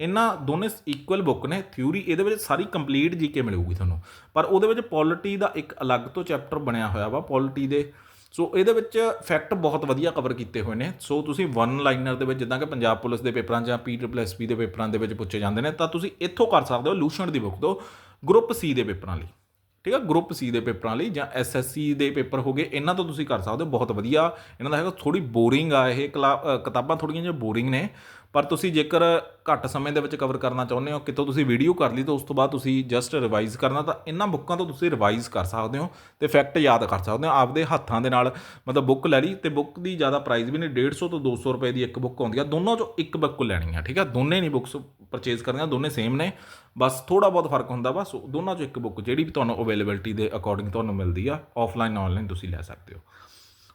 ਇਹਨਾਂ ਦੋਨੇ ਇਕੁਅਲ ਬੁੱਕ ਨੇ ਥਿਊਰੀ ਇਹਦੇ ਵਿੱਚ ਸਾਰੀ ਕੰਪਲੀਟ ਜੀਕੇ ਮਿਲੂਗੀ ਤੁਹਾਨੂੰ। ਪਰ ਉਹਦੇ ਵਿੱਚ ਪੋਲਿਟੀ ਦਾ ਇੱਕ ਅਲੱਗ ਤੋਂ ਚੈਪਟਰ ਬਣਿਆ ਹੋਇਆ ਵਾ ਪੋਲਿਟੀ ਦੇ। ਸੋ ਇਹਦੇ ਵਿੱਚ ਫੈਕਟ ਬਹੁਤ ਵਧੀਆ ਕਵਰ ਕੀਤੇ ਹੋਏ ਨੇ। ਸੋ ਤੁਸੀਂ ਵਨ ਲਾਈਨਰ ਦੇ ਵਿੱਚ ਜਿੱਦਾਂ ਕਿ ਪੰਜਾਬ ਪੁਲਿਸ ਦੇ ਪੇਪਰਾਂ ਜਾਂ ਪੀਡਬਲਯੂਐਸਪੀ ਦੇ ਪੇਪਰਾਂ ਦੇ ਵਿੱਚ ਪੁੱਛੇ ਜਾਂਦੇ ਨੇ, ਤਾਂ ਤੁਸੀਂ ਇੱਥੋਂ ਕਰ ਸਕਦੇ ਹੋ ਲੂਸ਼ਣ ਦੀ ਬੁੱਕ ਤੋਂ ਗਰੁੱਪ ਸੀ ਦੇ ਪੇਪਰਾਂ ਲਈ। ਠੀਕ ਹੈ ਗਰੁੱਪ ਸੀ ਦੇ ਪੇਪਰਾਂ ਲਈ ਜਾਂ ਐਸਐਸਸੀ ਦੇ ਪੇਪਰ ਹੋਗੇ ਇਹਨਾਂ ਤੋਂ ਤੁਸੀਂ ਕਰ ਸਕਦੇ ਹੋ, ਬਹੁਤ ਵਧੀਆ। ਇਹਨਾਂ ਦਾ ਹੈਗਾ ਥੋੜੀ ਬੋਰਿੰਗ ਆ ਇਹ, ਕਲਾ- ਕਿਤਾਬਾਂ ਥੋੜੀਆਂ ਜਿਹੀਆਂ ਬੋਰਿੰਗ ਨੇ। ਪਰ ਤੁਸੀਂ ਜੇਕਰ ਘੱਟ ਸਮੇਂ ਦੇ ਵਿੱਚ ਕਵਰ ਕਰਨਾ ਚਾਹੁੰਦੇ ਹੋ, ਕਿਤੋਂ ਤੁਸੀਂ ਵੀਡੀਓ ਕਰ ਲਈ, ਤਾਂ ਉਸ ਤੋਂ ਬਾਅਦ ਤੁਸੀਂ ਜਸਟ ਰਿਵਾਈਜ਼ ਕਰਨਾ, ਤਾਂ ਇਹਨਾਂ ਬੁੱਕਾਂ ਤੋਂ ਤੁਸੀਂ ਰਿਵਾਈਜ਼ ਕਰ ਸਕਦੇ ਹੋ ਤੇ ਫੈਕਟ ਯਾਦ ਕਰ ਸਕਦੇ ਹੋ। ਆਪਦੇ ਹੱਥਾਂ ਦੇ ਨਾਲ ਮਤਲਬ ਬੁੱਕ ਲੈ ਲਈ ਤੇ ਬੁੱਕ ਦੀ ਜ਼ਿਆਦਾ ਪ੍ਰਾਈਸ ਵੀ ਨਹੀਂ 150 ਤੋਂ 200 ਰੁਪਏ ਦੀ ਇੱਕ ਬੁੱਕ ਆਉਂਦੀ ਆ। ਦੋਨੋਂ ਚੋਂ ਇੱਕ ਬੁੱਕ ਲੈਣੀ ਆ, ਠੀਕ ਆ? ਦੋਨੇ ਨਹੀਂ ਬੁੱਕਸ ਪਰਚੇਜ਼ ਕਰਨੀਆਂ, ਦੋਨੇ ਸੇਮ ਨੇ। ਬਸ ਥੋੜਾ ਬਹੁਤ ਫ਼ਰਕ ਹੁੰਦਾ, ਬਸ ਦੋਨਾਂ ਚੋਂ ਇੱਕ ਬੁੱਕ ਜਿਹੜੀ ਵੀ ਤੁਹਾਨੂੰ ਅਵੇਲੇਬਿਲਟੀ ਦੇ ਅਕੋਰਡਿੰਗ ਤੁਹਾਨੂੰ ਮਿਲਦੀ ਆ ਆਫਲਾਈਨ ਆਨਲਾਈਨ ਤੁਸੀਂ ਲੈ ਸਕਦੇ ਹੋ।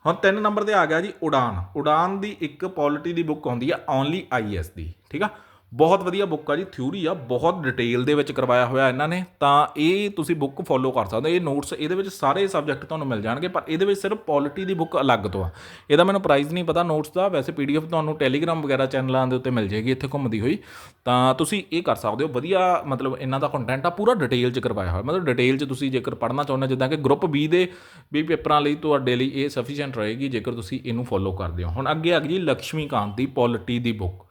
ਹੁਣ ਤਿੰਨ ਨੰਬਰ ਤੇ ਆ ਗਿਆ ਜੀ ਉਡਾਨ। ਉਡਾਨ ਦੀ ਇੱਕ ਪੋਲਿਟੀ ਦੀ ਬੁੱਕ ਆਉਂਦੀ ਆ, ਓਨਲੀ ਆਈਐਸ ਦੀ, ਠੀਕ ਆ? ਬਹੁਤ ਵਧੀਆ ਬੁੱਕ ਆ ਜੀ ਥਿਊਰੀ ਆ, ਬਹੁਤ ਡਿਟੇਲ ਦੇ ਵਿੱਚ ਕਰਵਾਇਆ ਹੋਇਆ ਇਹਨਾਂ ਨੇ। ਤਾਂ ਇਹ ਤੁਸੀਂ ਬੁੱਕ ਫੋਲੋ ਕਰ ਸਕਦੇ ਹੋ, ਇਹ ਨੋਟਸ ਇਹਦੇ ਵਿੱਚ ਸਾਰੇ ਸਬਜੈਕਟ ਤੁਹਾਨੂੰ ਮਿਲ ਜਾਣਗੇ, ਪਰ ਇਹਦੇ ਵਿੱਚ ਸਿਰਫ ਪੋਲਿਟੀ ਦੀ ਬੁੱਕ ਅਲੱਗ ਤੋਂ ਆ। ਇਹਦਾ ਮੈਨੂੰ ਪ੍ਰਾਈਸ ਨਹੀਂ ਪਤਾ ਨੋਟਸ ਦਾ, ਵੈਸੇ ਪੀਡੀਐਫ ਤੁਹਾਨੂੰ ਟੈਲੀਗ੍ਰਾਮ ਵਗੈਰਾ ਚੈਨਲਾਂ ਦੇ ਉੱਤੇ ਮਿਲ ਜਾਏਗੀ, ਇੱਥੇ ਘੁੰਮਦੀ ਹੋਈ। ਤਾਂ ਤੁਸੀਂ ਇਹ ਕਰ ਸਕਦੇ ਹੋ, ਵਧੀਆ ਮਤਲਬ ਇਹਨਾਂ ਦਾ ਕੰਟੈਂਟ ਆ, ਪੂਰਾ ਡਿਟੇਲ 'ਚ ਕਰਵਾਇਆ ਹੋਇਆ। ਮਤਲਬ ਡਿਟੇਲ 'ਚ ਤੁਸੀਂ ਜੇਕਰ ਪੜ੍ਹਨਾ ਚਾਹੁੰਦੇ ਹੋ, ਜਿੱਦਾਂ ਕਿ ਗਰੁੱਪ ਬੀ ਦੇ ਵੀ ਪੇਪਰਾਂ ਲਈ ਤੁਹਾਡੇ ਲਈ ਇਹ ਸਫੀਸ਼ੀਐਂਟ ਰਹੇਗੀ, ਜੇਕਰ ਤੁਸੀਂ ਇਹਨੂੰ ਫੋਲੋ ਕਰਦੇ ਹੋ। ਹੁਣ ਅੱਗੇ ਆ ਗਈ ਜੀ ਲక్ష్ਮੀਕਾਂਤ ਦੀ ਪੋਲਿਟੀ ਦੀ ਬੁੱਕ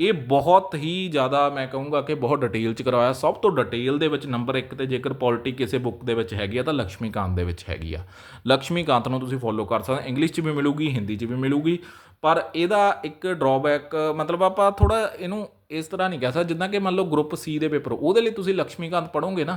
ਇਹ ਬਹੁਤ ਹੀ ਜ਼ਿਆਦਾ ਮੈਂ ਕਹੂੰਗਾ ਕਿ ਬਹੁਤ ਡਿਟੇਲ ਚ ਕਰਵਾਇਆ। ਸਭ ਤੋਂ ਡਿਟੇਲ ਦੇ ਵਿੱਚ ਨੰਬਰ 1 ਤੇ ਜੇਕਰ ਪੋਲਿਟੀ ਕਿਸੇ ਬੁੱਕ ਦੇ ਵਿੱਚ ਹੈਗੀ ਆ ਤਾਂ ਲక్ష్ਮੀਕਾਂਤ ਦੇ ਵਿੱਚ ਹੈਗੀ ਆ। ਲక్ష్ਮੀਕਾਂਤ ਨੂੰ ਤੁਸੀਂ ਫੋਲੋ ਕਰ ਸਕਦੇ ਇੰਗਲਿਸ਼ 'ਚ ਵੀ ਮਿਲੂਗੀ, ਹਿੰਦੀ 'ਚ ਵੀ ਮਿਲੂਗੀ। ਪਰ ਇਹਦਾ ਇੱਕ ਡਰਾਬੈਕ ਮਤਲਬ ਆਪਾਂ ਥੋੜਾ ਇਹਨੂੰ ਇਸ ਤਰ੍ਹਾਂ ਨਹੀਂ ਕਹਿ ਸਕਦੇ। ਜਿੱਦਾਂ ਕਿ ਮੰਨ ਲਓ ਗਰੁੱਪ ਸੀ ਦੇ ਪੇਪਰ ਉਹਦੇ ਲਈ ਤੁਸੀਂ ਲక్ష్ਮੀਕਾਂਤ ਪੜੋਗੇ ਨਾ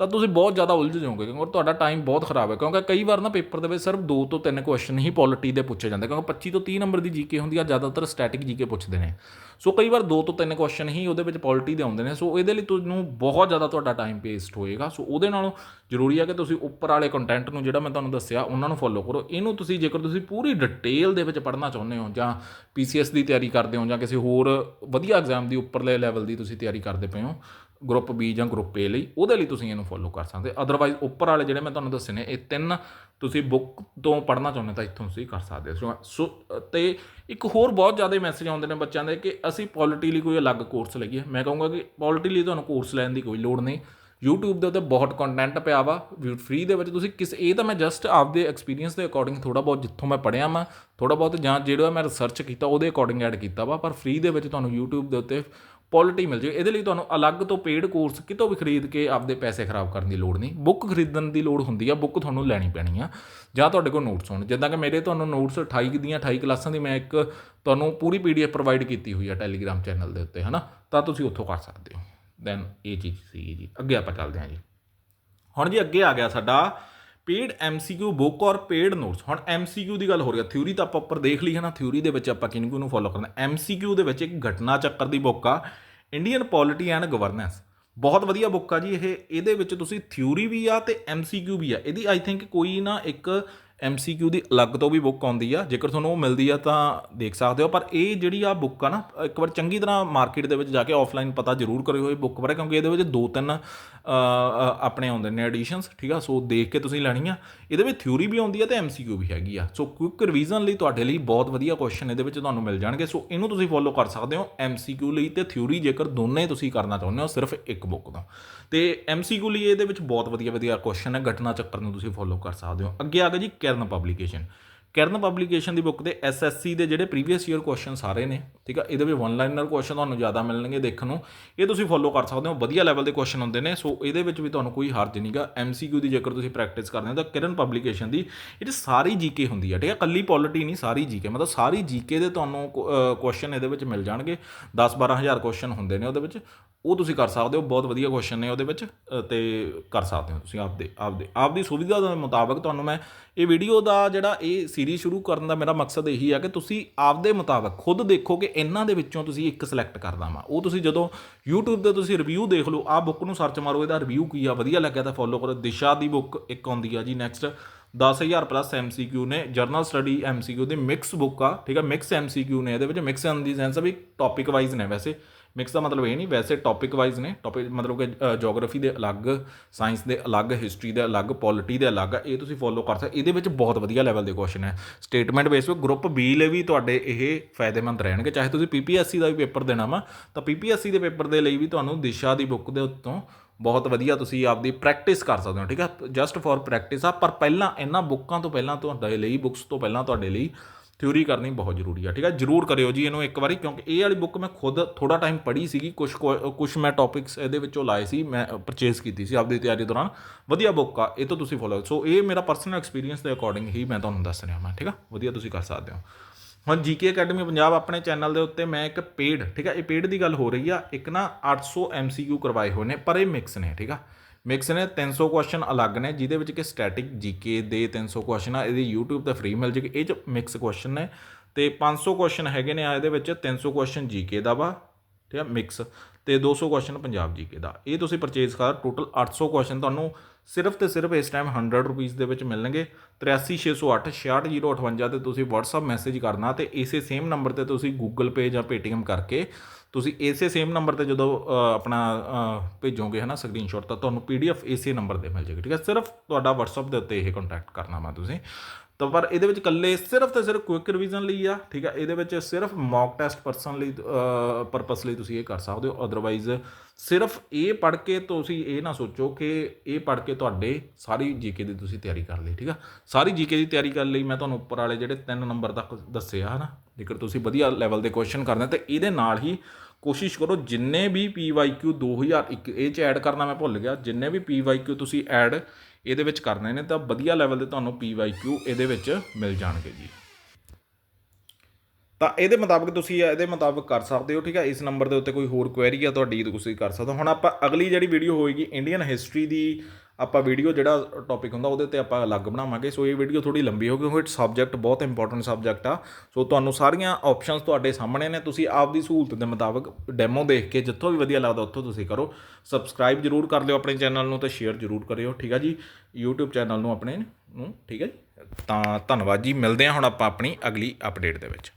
ਤਾਂ ਤੁਸੀਂ ਬਹੁਤ ਜ਼ਿਆਦਾ ਉਲਝ ਜਾਓਗੇ ਕਿਉਂਕਿ ਤੁਹਾਡਾ ਟਾਈਮ ਬਹੁਤ ਖਰਾਬ ਹੈ। ਕਿਉਂਕਿ ਕਈ ਵਾਰ ਨਾ ਪੇਪਰ ਦੇ ਵਿੱਚ ਸਿਰਫ 2 ਤੋਂ 3 ਕੁਐਸਚਨ ਹੀ ਪੋਲਿਟੀ ਦੇ ਪੁੱਛੇ ਜਾਂਦੇ। ਕਿਉਂਕਿ 25 ਤੋਂ 30 ਨੰਬਰ ਦੀ ਜੀਕੇ ਹੁੰਦੀ ਆ, ਜ਼ਿਆਦਾਤਰ ਸਟੈਟਿਕ ਜੀਕੇ ਪੁੱਛਦੇ ਨੇ। ਸੋ ਕਈ ਵਾਰ 2 ਤੋਂ 3 ਕੁਐਸਚਨ ਹੀ ਉਹਦੇ ਵਿੱਚ ਪੋਲਿਟੀ ਦੇ ਆਉਂਦੇ ਨੇ। ਸੋ ਇਹਦੇ ਲਈ ਤੁਹਾਨੂੰ ਬਹੁਤ ਜ਼ਿਆਦਾ ਤੁਹਾਡਾ ਟਾਈਮ ਵੇਸਟ ਹੋਏਗਾ। ਸੋ ਉਹਦੇ ਨਾਲੋਂ ਜ਼ਰੂਰੀ ਆ ਕਿ ਤੁਸੀਂ ਉੱਪਰ ਵਾਲੇ ਕੰਟੈਂਟ ਨੂੰ ਜਿਹੜਾ ਮੈਂ ਤੁਹਾਨੂੰ ਦੱਸਿਆ, ਉਹਨਾਂ ਨੂੰ ਫੋਲੋ ਕਰੋ। ਇਹਨੂੰ ਤੁਸੀਂ ਜੇਕਰ ਤੁਸੀਂ ਪੂਰੀ ਡਿਟੇਲ ਦੇ ਵਿੱਚ ਪੜ੍ਹਨਾ ਚਾਹੁੰਦੇ ਹੋ ਜਾਂ ਪੀਸੀਐਸ ਦੀ ਤਿਆਰੀ ਕਰਦੇ ਹੋ ਜਾਂ ਕਿਸੇ ਹੋਰ ਵਧੀਆ ਐਗਜ਼ਾਮ ਦੀ ਉੱਪਰਲੇ ਲੈਵਲ ਦੀ ਤੁਸੀਂ ਤਿਆਰੀ ਕਰਦੇ ਪਏ ਹੋ ਗਰੁੱਪ ਬੀ ਜਾਂ ਗਰੁੱਪ ਏ ਲਈ, ਉਹਦੇ ਲਈ ਤੁਸੀਂ ਇਹਨੂੰ ਫੋਲੋ ਕਰ ਸਕਦੇ ਅਦਰਵਾਈਜ਼ ਉੱਪਰ ਵਾਲੇ ਜਿਹੜੇ ਮੈਂ ਤੁਹਾਨੂੰ ਦੱਸੇ ਨੇ, ਇਹ ਤਿੰਨ ਤੁਸੀਂ ਬੁੱਕ ਤੋਂ ਪੜ੍ਹਨਾ ਚਾਹੁੰਦੇ ਤਾਂ ਇੱਥੋਂ ਤੁਸੀਂ ਕਰ ਸਕਦੇ ਹੋ। ਸੋ ਤੇ ਇੱਕ ਹੋਰ ਬਹੁਤ ਜ਼ਿਆਦਾ ਮੈਸੇਜ ਆਉਂਦੇ ਨੇ ਬੱਚਿਆਂ ਦੇ ਕਿ ਅਸੀਂ ਪੋਲਿਟੀ ਲਈ ਕੋਈ ਅਲੱਗ ਕੋਰਸ ਲਈਏ। ਮੈਂ ਕਹੂੰਗਾ ਕਿ ਪੋਲਿਟੀ ਲਈ ਤੁਹਾਨੂੰ ਕੋਰਸ ਲੈਣ ਦੀ ਕੋਈ ਲੋੜ ਨਹੀਂ। YouTube ਦੇ ਉੱਤੇ ਬਹੁਤ ਕੰਟੈਂਟ ਪਿਆ ਵਾ। ਫ੍ਰੀ ਦੇ ਵਿੱਚ ਤੁਸੀਂ ਕਿਸ, ਇਹ ਤਾਂ ਮੈਂ ਜਸਟ ਆਪਦੇ ਐਕਸਪੀਰੀਅੰਸ ਦੇ ਅਕੋਰਡਿੰਗ ਥੋੜਾ ਬਹੁਤ ਜਿੱਥੋਂ ਮੈਂ ਪੜਿਆ ਮੈਂ ਥੋੜਾ ਬਹੁਤ ਜਾਂ ਜਿਹੜਾ ਮੈਂ ਰਿਸਰਚ ਕੀਤਾ, ਉਹਦੇ ਅਕੋਰਡਿੰਗ ਐਡ ਕੀਤਾ ਵਾ। ਪਰ ਫ੍ਰੀ ਦੇ ਵਿੱਚ ਤੁਹਾਨੂੰ YouTube ਦੇ ਉੱਤੇ ਪੋਲਿਟੀ ਮਿਲ ਜੇ ਇਹਦੇ ਲਈ ਤੁਹਾਨੂੰ ਅਲੱਗ ਤੋਂ ਪੇਡ ਕੋਰਸ ਕਿਤੋਂ ਵੀ ਖਰੀਦ ਕੇ ਆਪਦੇ ਪੈਸੇ ਖਰਾਬ ਕਰਨ ਦੀ ਲੋੜ ਨਹੀਂ। ਬੁੱਕ ਖਰੀਦਣ ਦੀ ਲੋੜ ਹੁੰਦੀ ਆ ਬੁੱਕ ਤੁਹਾਨੂੰ ਲੈਣੀ ਪੈਣੀ ਆ। ਜਾਂ ਤੁਹਾਡੇ ਕੋਲ ਨੋਟਸ ਹੋਣ। ਜਿੱਦਾਂ ਕਿ ਮੇਰੇ ਤੁਹਾਨੂੰ ਨੋਟਸ 28 ਦੀਆਂ 28 ਕਲਾਸਾਂ ਦੀ ਮੈਂ ਇੱਕ ਤੁਹਾਨੂੰ ਪੂਰੀ ਪੀਡੀਐਫ ਪ੍ਰੋਵਾਈਡ ਕੀਤੀ ਹੋਈ ਆ ਟੈਲੀਗ੍ਰਾਮ ਚੈਨਲ ਦੇ ਉੱਤੇ, ਹਨਾ? ਤਾਂ ਤੁਸੀਂ ਉੱਥੋਂ ਕਰ ਸਕਦੇ ਹੋ। ਦੈਨ ਇਹ ਚੀਜ਼ ਸੀ ਜੀ। ਅੱਗੇ ਆਪਾਂ ਚੱਲਦੇ ਹਾਂ ਜੀ। ਹੁਣ ਜੀ ਅੱਗੇ ਆ ਗਿਆ ਸਾਡਾ ਪੇਡ ਐਮਸੀਕਿਊ ਬੁੱਕ ਔਰ ਪੇਡ ਨੋਟਸ ਹੁਣ ਐਮਸੀਕਿਊ ਦੀ ਗੱਲ ਹੋ ਰਹੀ ਹੈ ਥਿਊਰੀ ਤਾਂ ਆਪਾਂ ਉੱਪਰ ਦੇਖ ਲਈ ਹੈ ਨਾ। ਥਿਊਰੀ ਦੇ ਵਿੱਚ ਆਪਾਂ ਕਿਹਨੂੰ ਕਿਹਨੂੰ ਫੋਲੋ ਕਰਨਾ। ਐਮਸੀਕਿਊ ਦੇ ਵਿੱਚ ਇੱਕ ਘਟਨਾ ਚੱਕਰ ਦੀ ਬੁੱਕ ਆ। ਇੰਡੀਅਨ ਪੋਲਿਟੀ ਐਂਡ ਗਵਰਨੈਂਸ ਬਹੁਤ ਵਧੀਆ ਬੁੱਕ ਆ ਜੀ ਇਹ। ਇਹਦੇ ਵਿੱਚ ਤੁਸੀਂ ਥਿਊਰੀ ਵੀ ਆ ਤੇ ਐਮਸੀਕਿਊ ਵੀ ਆ। ਇਹਦੀ ਆਈ ਥਿੰਕ ਕੋਈ ਨਾ ਇੱਕ ਐਮਸੀਕਿਊ ਦੀ ਅਲੱਗ ਤੋਂ ਵੀ ਬੁੱਕ ਆਉਂਦੀ ਆ, ਜੇਕਰ ਤੁਹਾਨੂੰ ਉਹ ਮਿਲਦੀ ਆ ਤਾਂ ਦੇਖ ਸਕਦੇ ਹੋ, ਪਰ ਇਹ ਜਿਹੜੀ ਆ ਬੁੱਕ ਆ ਨਾ, ਇੱਕ ਵਾਰ ਚੰਗੀ ਤਰ੍ਹਾਂ ਮਾਰਕੀਟ ਦੇ ਵਿੱਚ ਜਾ ਕੇ ਆਫਲਾਈਨ ਪਤਾ ਜ਼ਰੂਰ ਕਰਿਓ ਇਹ ਬੁੱਕ ਬਾਰੇ, ਕਿਉਂਕਿ ਇਹਦੇ ਵਿੱਚ ਦੋ ਤਿੰਨ ਆਪਣੇ ਆਉਂਦੇ ਨੇ ਐਡੀਸ਼ਨਸ ਠੀਕ ਆ? ਸੋ ਦੇਖ ਕੇ ਤੁਸੀਂ ਲੈਣੀ ਆ। ਇਹਦੇ ਵਿੱਚ ਥਿਊਰੀ ਵੀ ਆਉਂਦੀ ਆ ਤੇ ਐਮਸੀਕਿਊ ਵੀ ਹੈਗੀ ਆ। ਸੋ ਕੁਇਕ ਰਿਵੀਜ਼ਨ ਲਈ ਤੁਹਾਡੇ ਲਈ ਬਹੁਤ ਵਧੀਆ ਕੁਐਸਚਨ ਇਹਦੇ ਵਿੱਚ ਤੁਹਾਨੂੰ ਮਿਲ ਜਾਣਗੇ। ਸੋ ਇਹਨੂੰ ਤੁਸੀਂ ਫੋਲੋ ਕਰ ਸਕਦੇ ਹੋ ਐਮਸੀਕਿਊ ਲਈ ਤੇ ਥਿਊਰੀ ਜੇਕਰ ਦੋਨੇ ਤੁਸੀਂ ਕਰਨਾ ਚਾਹੁੰਦੇ ਹੋ, ਸਿਰਫ ਇੱਕ ਬੁੱਕ ਤੋਂ। ਤੇ ਐਮਸੀਕਿਊ ਲਈ ਇਹਦੇ ਵਿੱਚ ਬਹੁਤ ਵਧੀਆ ਵਧੀਆ ਕੁਐਸਚਨ ਹੈ ਘਟਨਾ ਚੱਕਰ ਨੂੰ ਤੁਸੀਂ ਫੋਲੋ ਕਰ ਸਕਦੇ ਹੋ। ਅੱਗੇ ਆ ਗਿਆ ਜੀ ਕਿਰਨ ਪਬਲੀਕੇਸ਼ਨ ਕਿਰਨ ਪਬਲੀਕੇਸ਼ਨ ਦੀ ਬੁੱਕ ਦੇ ਐਸਐਸਸੀ ਦੇ ਜਿਹੜੇ ਪ੍ਰੀਵੀਅਸ ਈਅਰ ਕੁਐਸਚਨ ਸਾਰੇ ਨੇ, ਠੀਕ ਆ? ਇਹਦੇ ਵਿੱਚ ਵਨ ਲਾਈਨਰ ਕੁਐਸਚਨ ਤੁਹਾਨੂੰ ਜ਼ਿਆਦਾ ਮਿਲਣਗੇ ਦੇਖਣ ਨੂੰ। ਇਹ ਤੁਸੀਂ ਫੋਲੋ ਕਰ ਸਕਦੇ ਹੋ, ਵਧੀਆ ਲੈਵਲ ਦੇ ਕੁਐਸਚਨ ਹੁੰਦੇ ਨੇ। ਸੋ ਇਹਦੇ ਵਿੱਚ ਵੀ ਤੁਹਾਨੂੰ ਕੋਈ ਹਰਜ ਨਹੀਂਗਾ ਐਮਸੀਕਿਊ ਦੀ ਜੇਕਰ ਤੁਸੀਂ ਪ੍ਰੈਕਟਿਸ ਕਰਦੇ ਹੋ, ਤਾਂ ਕਿਰਨ ਪਬਲੀਕੇਸ਼ਨ ਦੀ ਇਹ ਸਾਰੀ ਜੀਕੇ ਹੁੰਦੀ ਆ, ਠੀਕ ਆ? ਕੱਲੀ ਪੋਲਿਟੀ ਨਹੀਂ, ਸਾਰੀ ਜੀਕੇ ਮਤਲਬ ਸਾਰੀ ਜੀਕੇ ਦੇ ਤੁਹਾਨੂੰ ਕੁਐਸਚਨ ਇਹਦੇ ਵਿੱਚ ਮਿਲ ਜਾਣਗੇ। 10 12000 ਕੁਐਸਚਨ ਹੁੰਦੇ ਨੇ ਉਹਦੇ ਵਿੱਚ। ਉਹ ਤੁਸੀਂ ਕਰ ਸਕਦੇ ਹੋ, ਬਹੁਤ ਵਧੀਆ ਕੁਐਸਚਨ ਨੇ ਉਹਦੇ ਵਿੱਚ ਤੇ ਕਰ ਸਕਦੇ ਹੋ ਤੁਸੀਂ ਆਪਦੇ ਆਪਦੇ, ਆਪਦੀ ਸੁਵਿਧਾ ਦੇ ਮੁਤਾਬਕ ਤੁਹਾਨੂੰ ਮੈਂ ਇਹ ਵੀਡੀਓ ਦਾ ਜਿਹੜਾ ਇਹ ਸੀਰੀਜ਼ ਸ਼ੁਰੂ ਕਰਨ ਦਾ ਮੇਰਾ ਮਕਸਦ ਇਹੀ ਹੈ ਕਿ ਤੁਸੀਂ ਆਪਦੇ ਮੁਤਾਬਕ ਖੁਦ ਦੇਖੋ ਕਿ ਇਹਨਾਂ ਦੇ ਵਿੱਚੋਂ ਤੁਸੀਂ ਇੱਕ ਸਿਲੈਕਟ ਕਰਦਾ ਵਾ ਉਹ ਤੁਸੀਂ ਜਦੋਂ YouTube ਤੇ ਤੁਸੀਂ ਰਿਵਿਊ ਦੇਖ ਲਓ ਆ ਬੁੱਕ ਨੂੰ ਸਰਚ ਮਾਰੋ, ਇਹਦਾ ਰਿਵਿਊ ਕੀ ਆ? ਵਧੀਆ ਲੱਗਿਆ ਤਾਂ ਫੋਲੋ ਕਰੋ। ਦਿਸ਼ਾ ਦੀ ਬੁੱਕ ਇੱਕ ਆਉਂਦੀ ਆ ਜੀ ਨੈਕਸਟ 10000 ਪਲੱਸ ਐਮਸੀਕਿਊ ਨੇ ਜਰਨਲ ਸਟੱਡੀ ਐਮਸੀਕਿਊ ਦੀ ਮਿਕਸ ਬੁੱਕ ਆ, ਠੀਕ ਆ? ਮਿਕਸ ਐਮਸੀਕਿਊ ਨੇ ਇਹਦੇ ਵਿੱਚ ਮਿਕਸ ਇਨ ਦੀ ਸੈਂਸ ਆ ਵੀ ਟੌਪਿਕ ਵਾਈਜ਼ ਨੇ ਵੈਸੇ। ਮਿਕਸ ਦਾ ਮਤਲਬ ਇਹ ਨਹੀਂ, ਵੈਸੇ ਟੌਪਿਕ ਵਾਈਜ਼ ਨੇ ਟੌਪਿਕ ਮਤਲਬ ਕਿ ਜੀਓਗ੍ਰਾਫੀ ਦੇ ਅਲੱਗ ਸਾਇੰਸ ਦੇ ਅਲੱਗ ਹਿਸਟਰੀ ਦੇ ਅਲੱਗ ਪੋਲਿਟੀ ਦੇ ਅਲੱਗ, ਇਹ ਤੁਸੀਂ ਫੋਲੋ ਕਰ ਸਕਦੇ ਇਹਦੇ ਵਿੱਚ ਬਹੁਤ ਵਧੀਆ ਲੈਵਲ ਦੇ ਕੁਐਸਚਨ ਹੈ। ਸਟੇਟਮੈਂਟ ਬੇਸ ਤੇ ਗਰੁੱਪ ਬੀ ਲਈ ਵੀ ਤੁਹਾਡੇ ਇਹ ਫਾਇਦੇਮੰਦ ਰਹਿਣਗੇ। ਚਾਹੇ ਤੁਸੀਂ ਪੀਪੀਐਸਸੀ ਦਾ ਵੀ ਪੇਪਰ ਦੇਣਾ ਵਾ, ਤਾਂ ਪੀਪੀਐਸਸੀ ਦੇ ਪੇਪਰ ਦੇ ਲਈ ਵੀ ਤੁਹਾਨੂੰ ਦਿਸ਼ਾ ਦੀ ਬੁੱਕ ਦੇ ਉੱਤੋਂ ਬਹੁਤ ਵਧੀਆ ਤੁਸੀਂ ਆਪਦੀ ਪ੍ਰੈਕਟਿਸ ਕਰ ਸਕਦੇ ਹੋ, ਠੀਕ ਹੈ? ਜਸਟ ਫॉर ਪ੍ਰੈਕਟਿਸ ਆ, ਪਰ ਪਹਿਲਾਂ, ਇਹਨਾਂ ਬੁੱਕਾਂ ਤੋਂ ਪਹਿਲਾਂ ਤੁਹਾਡੇ ਲਈ ਬੁੱਕਸ ਤੋਂ ਪਹਿਲਾਂ ਤੁਹਾਡੇ ਲਈ ਥਿਊਰੀ ਕਰਨੀ ਬਹੁਤ ਜ਼ਰੂਰੀ ਆ, ਠੀਕ ਆ? ਜਰੂਰ ਕਰਿਓ ਜੀ ਇਹਨੂੰ ਇੱਕ ਵਾਰੀ, ਕਿਉਂਕਿ ਇਹ ਵਾਲੀ ਬੁੱਕ ਮੈਂ ਖੁਦ ਥੋੜਾ ਟਾਈਮ ਪੜ੍ਹੀ ਸੀਗੀ ਕੁਝ ਕੁਝ ਮੈਂ ਟੌਪਿਕਸ ਇਹਦੇ ਵਿੱਚੋਂ ਲਾਏ ਸੀ, ਮੈਂ ਪਰਚੇਸ ਕੀਤੀ ਸੀ ਆਪਦੀ ਤਿਆਰੀ ਦੌਰਾਨ। ਵਧੀਆ ਬੁੱਕ ਆ, ਇਹ ਤੋਂ ਤੁਸੀਂ ਫੋਲੋ ਸੋ ਇਹ ਮੇਰਾ ਪਰਸਨਲ ਐਕਸਪੀਰੀਅੰਸ ਦੇ ਅਕੋਰਡਿੰਗ ਹੀ ਮੈਂ ਤੁਹਾਨੂੰ ਦੱਸ ਰਿਹਾ ਮੈਂ ਠੀਕ ਆ? ਵਧੀਆ ਤੁਸੀਂ ਕਰ ਸਕਦੇ ਹੋ। ਹੁਣ ਜੀਕੇ ਅਕੈਡਮੀ ਪੰਜਾਬ ਆਪਣੇ ਚੈਨਲ ਦੇ ਉੱਤੇ ਮੈਂ ਇੱਕ ਪੇਡ ਠੀਕ ਆ? ਇਹ ਪੇਡ ਦੀ ਗੱਲ ਹੋ ਰਹੀ ਆ, ਇੱਕ ਨਾ 800 ਐਮਸੀਕਿਊ ਕਰਵਾਏ ਹੋਏ ਨੇ, ਪਰ ਇਹ ਮਿਕਸ ਨੇ, ਠੀਕ ਆ? ਮਿਕਸ ਨੇ 300 ਕੁਐਸਚਨ ਅਲੱਗ ਨੇ, ਜਿਹਦੇ ਵਿੱਚ ਕਿ ਸਟੈਟਿਕ ਜੀਕੇ ਦੇ 300 ਕੁਐਸਚਨ ਆ, ਇਹਦੀ YouTube ਤੇ ਫ੍ਰੀ ਮਿਲ ਜੇਗੀ। ਇਹ ਚ ਮਿਕਸ ਕੁਐਸਚਨ ਨੇ ਤੇ 500 ਕੁਐਸਚਨ ਹੈਗੇ ਨੇ ਆ, ਇਹਦੇ ਵਿੱਚ 300 ਕੁਐਸਚਨ ਜੀਕੇ ਦਾ ਵਾ, ਠੀਕ ਆ ਮਿਕਸ ਤੇ 200 ਕੁਐਸਚਨ ਪੰਜਾਬ ਜੀਕੇ ਦਾ। ਇਹ ਤੁਸੀਂ ਪਰਚੇਸ ਕਰ ਟੋਟਲ 800 ਕੁਐਸਚਨ ਤੁਹਾਨੂੰ ਸਿਰਫ ਤੇ ਸਿਰਫ ਇਸ ਟਾਈਮ 100 ਰੁਪੀਸ ਦੇ ਵਿੱਚ ਮਿਲਣਗੇ। 83608 66058 ਤੇ ਤੁਸੀਂ WhatsApp ਮੈਸੇਜ ਕਰਨਾ ਤੇ ਇਸੇ ਸੇਮ ਨੰਬਰ ਤੇ ਤੁਸੀਂ Google Pay ਜਾਂ Paytm ਕਰਕੇ ਤੁਸੀਂ ਇਸੇ ਸੇਮ ਨੰਬਰ ਤੇ ਜਦੋਂ ਆਪਣਾ ਭੇਜੋਗੇ ਹਨਾ ਸਕਰੀਨਸ਼ਾਟ ਤਾਂ ਤੁਹਾਨੂੰ ਪੀਡੀਐਫ ਇਸੇ ਨੰਬਰ ਤੇ ਮਿਲ ਜਾਏਗੀ, ਠੀਕ ਹੈ? ਸਿਰਫ ਤੁਹਾਡਾ WhatsApp ਦੇ ਉੱਤੇ ਇਹ ਕੰਟੈਕਟ ਕਰਨਾ ਮੈਂ ਤੁਸੀਂ। ਤਾਂ ਪਰ ਇਹਦੇ ਵਿੱਚ ਇਕੱਲੇ ਸਿਰਫ ਤੇ ਸਿਰਫ ਕੁਇਕ ਰਿਵੀਜ਼ਨ ਲਈ ਆ, ਠੀਕ ਆ? ਇਹਦੇ ਵਿੱਚ ਸਿਰਫ ਮੌਕ ਟੈਸਟ ਪਰਸਨ ਲਈ ਪਰਪਸ ਲਈ ਤੁਸੀਂ ਇਹ ਕਰ ਸਕਦੇ ਹੋ। ਅਦਰਵਾਈਜ਼ ਸਿਰਫ ਇਹ ਪੜ੍ਹ ਕੇ ਤੁਸੀਂ ਇਹ ਨਾ ਸੋਚੋ ਕਿ ਇਹ ਪੜ੍ਹ ਕੇ ਤੁਹਾਡੇ ਸਾਰੀ ਜੀਕੇ ਦੀ ਤੁਸੀਂ ਤਿਆਰੀ ਕਰ ਲਈ, ਠੀਕ ਆ? ਸਾਰੀ ਜੀਕੇ ਦੀ ਤਿਆਰੀ ਕਰਨ ਲਈ ਮੈਂ ਤੁਹਾਨੂੰ ਉੱਪਰ ਵਾਲੇ ਜਿਹੜੇ 3 ਨੰਬਰ ਤੱਕ ਦੱਸਿਆ ਹਨਾ? ਜੇਕਰ ਤੁਸੀਂ ਵਧੀਆ ਲੈਵਲ ਦੇ ਕੁਐਸਚਨ ਕਰਨੇ ਤੇ ਇਹਦੇ ਨਾਲ ਹੀ ਕੋਸ਼ਿਸ਼ ਕਰੋ ਜਿੰਨੇ ਵੀ PYQ 2001 ਇਹ ਚ ਐਡ ਕਰਨਾ ਮੈਂ ਭੁੱਲ ਗਿਆ। ਜਿੰਨੇ ਵੀ PYQ ਤੁਸੀਂ ਐਡ ਇਹਦੇ ਵਿੱਚ ਕਰਨੇ ਨੇ ਤਾਂ ਵਧੀਆ ਲੈਵਲ ਦੇ ਤੁਹਾਨੂੰ PYQ ਇਹਦੇ ਵਿੱਚ ਮਿਲ ਜਾਣਗੇ ਜੀ। ਤਾਂ ਇਹਦੇ ਮੁਤਾਬਕ ਤੁਸੀਂ ਇਹਦੇ ਮੁਤਾਬਕ ਕਰ ਸਕਦੇ ਹੋ, ਠੀਕ ਹੈ ਇਸ ਨੰਬਰ ਦੇ ਉੱਤੇ ਕੋਈ ਹੋਰ ਕੁਐਰੀ ਆ ਤੁਹਾਡੀ, ਤੁਸੀਂ ਕਰ ਸਕਦੇ ਹੋ। ਹੁਣ ਆਪਾਂ ਅਗਲੀ ਜਿਹੜੀ ਵੀਡੀਓ ਹੋਏਗੀ ਇੰਡੀਅਨ ਹਿਸਟਰੀ ਦੀ ਆਪਾਂ ਵੀਡੀਓ ਜਿਹੜਾ ਟੌਪਿਕ ਹੁੰਦਾ ਉਹਦੇ ਤੇ ਆਪਾਂ ਅਲੱਗ ਬਣਾਵਾਂਗੇ। ਸੋ ਇਹ ਵੀਡੀਓ ਥੋੜੀ ਲੰਬੀ ਹੋ ਗਈ ਕਿਉਂਕਿ ਸਬਜੈਕਟ ਬਹੁਤ ਇੰਪੋਰਟੈਂਟ ਸਬਜੈਕਟ ਆ। ਸੋ ਤੁਹਾਨੂੰ ਸਾਰੀਆਂ ਆਪਸ਼ਨਸ ਤੁਹਾਡੇ ਸਾਹਮਣੇ ਨੇ। ਤੁਸੀਂ ਆਪ ਦੀ ਸਹੂਲਤ ਦੇ ਮੁਤਾਬਕ ਡੈਮੋ ਦੇਖ ਕੇ ਜਿੱਥੋਂ ਵੀ ਵਧੀਆ ਲੱਗਦਾ ਉੱਥੋਂ ਤੁਸੀਂ ਕਰੋ। ਸਬਸਕ੍ਰਾਈਬ ਜਰੂਰ ਕਰ ਲਿਓ ਆਪਣੇ ਚੈਨਲ ਨੂੰ ਤੇ ਸ਼ੇਅਰ ਜਰੂਰ ਕਰਿਓ, ਠੀਕ ਆ ਜੀ? YouTube ਚੈਨਲ ਨੂੰ ਆਪਣੇ ਨੂੰ, ਠੀਕ ਹੈ ਜੀ? ਤਾਂ ਧੰਨਵਾਦ ਜੀ। ਮਿਲਦੇ ਹਾਂ ਹੁਣ ਆਪਾਂ ਆਪਣੀ ਅਗਲੀ ਅਪਡੇਟ ਦੇ ਵਿੱਚ।